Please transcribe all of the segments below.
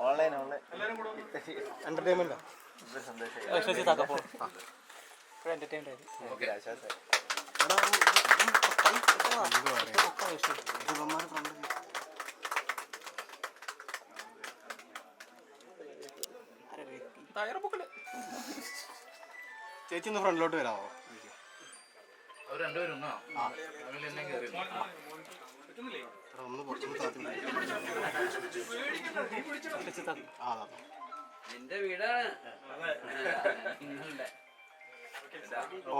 Online online. Entertainment ചേച്ചി ഒന്ന് ഫ്രണ്ടിലോട്ട് വരാമോ അവർ രണ്ടുപേരും ഒന്നാ അവരിൽ എന്നെ കയറി എടാ, ഒന്ന് കുറച്ചൊന്ന് താത്തി പിടിക്ക്. ആ അതാ നിന്റെ വീടാണ്. നിങ്ങളുടെ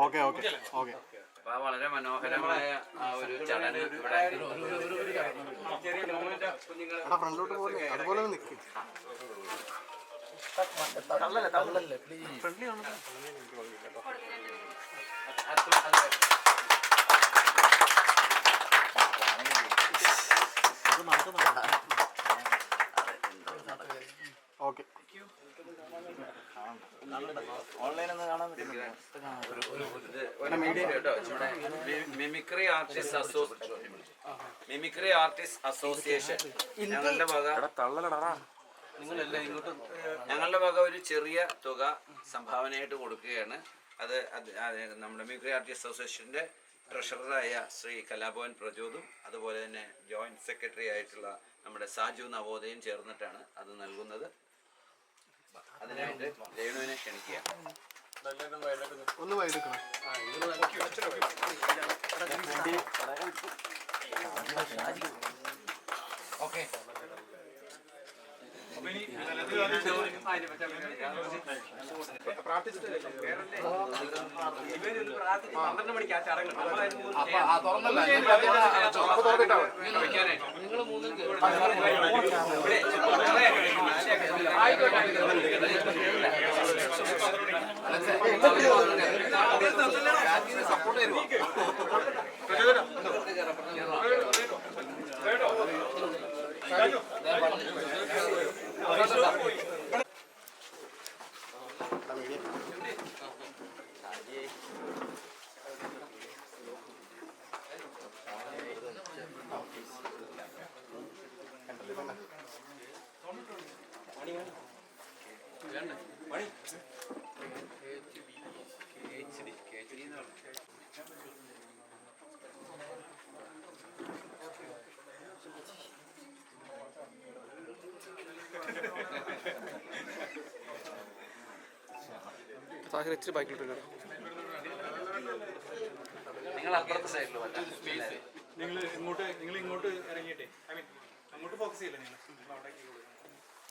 ഓക്കെ ഓക്കെ ഓക്കെ. അപ്പൊ വളരെ മനോഹരമായ ആ ഒരു ചടങ്ങ് ഇവിടെ എടാ ഫ്രണ്ടിലോട്ട് പോലെ അതുപോലെ നിൽക്കും ഓക്കെ ഓൺലൈൻ നമ്മുടെ mimicry artist association. Mimicry artist association. ഞങ്ങളുടെ വക ഞങ്ങളുടെ വക ഒരു ചെറിയ തുക സംഭാവനയായിട്ട് കൊടുക്കുകയാണ്. അത് നമ്മുടെ മിമിക്രി ആർട്ടിസ്റ്റ് അസോസിയേഷന്റെ ട്രഷററായ ശ്രീ കലാഭവൻ പ്രചോദും അതുപോലെ തന്നെ ജോയിന്റ് സെക്രട്ടറി ആയിട്ടുള്ള നമ്മുടെ സാജു നവോദയം ചേർന്നിട്ടാണ് അത് നൽകുന്നത്. അതിനായിട്ട് രേണുവിനെ ക്ഷണിക്കുക ഒന്ന് വൈകിക്കണം ഓക്കെ നിങ്ങൾ മൂന്നും സപ്പോർട്ട് തരുമോ സാഹിർ ഇച്ചിരി ബൈക്കിലോട്ട് നിങ്ങൾ അപ്പുറത്തെ സൈഡിൽ നിങ്ങൾ ഇങ്ങോട്ട് നിങ്ങൾ ഇങ്ങോട്ട് ഇറങ്ങിയിട്ടേ. ഐ മീൻ അങ്ങോട്ട് ഫോക്കസ് ചെയ്യില്ല നിങ്ങൾ? അവിടേക്ക്